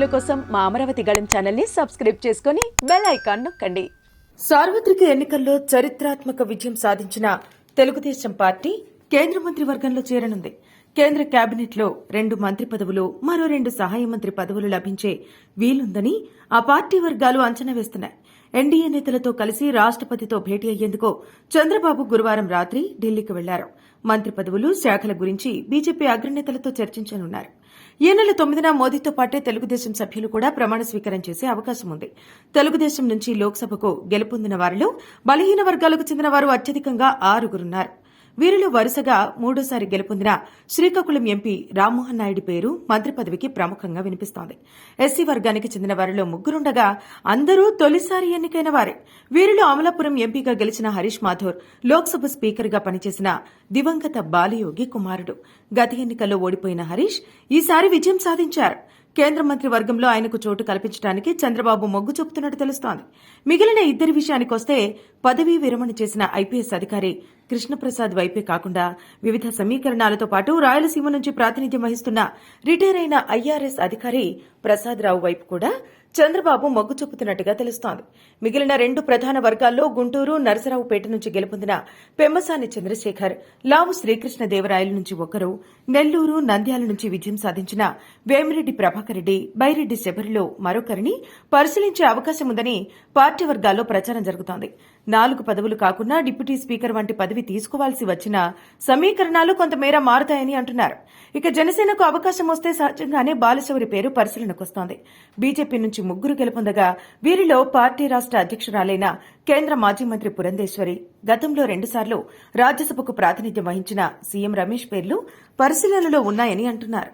వీడియోల కోసం మా అమరావతి గళం ఛానల్ని సబ్స్క్రైబ్ చేసుకొని బెల్ ఐకాన్ నొక్కండి. సార్వత్రిక ఎన్నికల్లో చరిత్రాత్మక విజయం సాధించిన తెలుగుదేశం పార్టీ కేంద్ర మంత్రి వర్గంలో చేరనుంది. కేంద్ర కేబినెట్లో రెండు మంత్రి పదవులు మరో రెండు సహాయ మంత్రి పదవులు లభించే వీలుందని ఆ పార్టీ వర్గాలు అంచనా వేస్తున్నాయి. ఎన్డీఏ నేతలతో కలిసి రాష్టపతితో భేటీ అయ్యేందుకు చంద్రబాబు గురువారం రాత్రి ఢిల్లీకి వెళ్ళారు. మంత్రి పదవులు శాఖల గురించి బీజేపీ అగ్రనేతలతో చర్చించనున్నారు. ఈ నెల తొమ్మిదిన మోదీతో పాటే తెలుగుదేశం సభ్యులు కూడా ప్రమాణ స్వీకారం చేసే అవకాశం ఉంది. తెలుగుదేశం నుంచి లోక్సభకు గెలుపొందిన వారిలో బలహీన వర్గాలకు చెందిన వారు అత్యధికంగా ఆరుగురున్నారు. వీరిలో వరుసగా మూడోసారి గెలుపొందిన శ్రీకాకుళం ఎంపీ రామ్మోహన్ నాయుడు పేరు మంత్రి పదవికి ప్రముఖంగా వినిపిస్తోంది. ఎస్సీ వర్గానికి చెందిన వారిలో ముగ్గురుండగా అందరూ తొలిసారి ఎన్నికైన వారే. వీరిలో అమలాపురం ఎంపీగా గెలిచిన హరీష్ మాథూర్ లోక్సభ స్పీకర్గా పనిచేసిన దివంగత బాలయోగి కుమారుడు. గత ఎన్నికల్లో ఓడిపోయిన హరీష్ ఈసారి విజయం సాధించారు. కేంద్ర మంత్రి వర్గంలో ఆయనకు చోటు కల్పించడానికి చంద్రబాబు మొగ్గు చూపుతున్నట్టు తెలుస్తోంది. మిగిలిన ఇద్దరి విషయానికొస్తే పదవీ విరమణ చేసిన ఐపీఎస్ అధికారి కృష్ణప్రసాద్ వైపే కాకుండా వివిధ సమీకరణాలతో పాటు రాయలసీమ నుంచి ప్రాతినిధ్యం వహిస్తున్న రిటైర్ అయిన ఐఆర్ఎస్ అధికారి ప్రసాదరావు వైపు కూడా చంద్రబాబు మొగ్గు చూపుతున్నట్టుగా తెలుస్తోంది. మిగిలిన రెండు ప్రధాన వర్గాల్లో గుంటూరు నరసరావుపేట నుంచి గెలుపొందిన పెమ్మసాని చంద్రశేఖర్ లావు శ్రీకృష్ణదేవరాయల నుంచి ఒకరు నెల్లూరు నంద్యాల నుంచి విజయం సాధించిన వేమిరెడ్డి ప్రభాకర్ రెడ్డి బైరెడ్డి శబరిలో మరొకరిని పరిశీలించే అవకాశం ఉందని పార్టీ వర్గాల్లో ప్రచారం జరుగుతోంది. నాలుగు పదవులు కాకుండా డిప్యూటీ స్పీకర్ వంటి పదవి తీసుకోవాల్సి వచ్చిన సమీకరణాలు కొంతమేర మారుతాయని అంటున్నారు. ఇక జనసేనకు అవకాశం వస్తే సహజంగానే బాలశౌరి పేరు పరిశీలనకొస్తోంది. బీజేపీ నుంచి ముగ్గురు గెలుపొందగా వీరిలో పార్టీ రాష్ట అధ్యక్షురాలైన కేంద్ర మాజీ మంత్రి పురంధేశ్వరి గతంలో రెండుసార్లు రాజ్యసభకు ప్రాతినిధ్యం వహించిన సీఎం రమేష్ పేర్లు పరిశీలనలో ఉన్నాయని అంటున్నారు.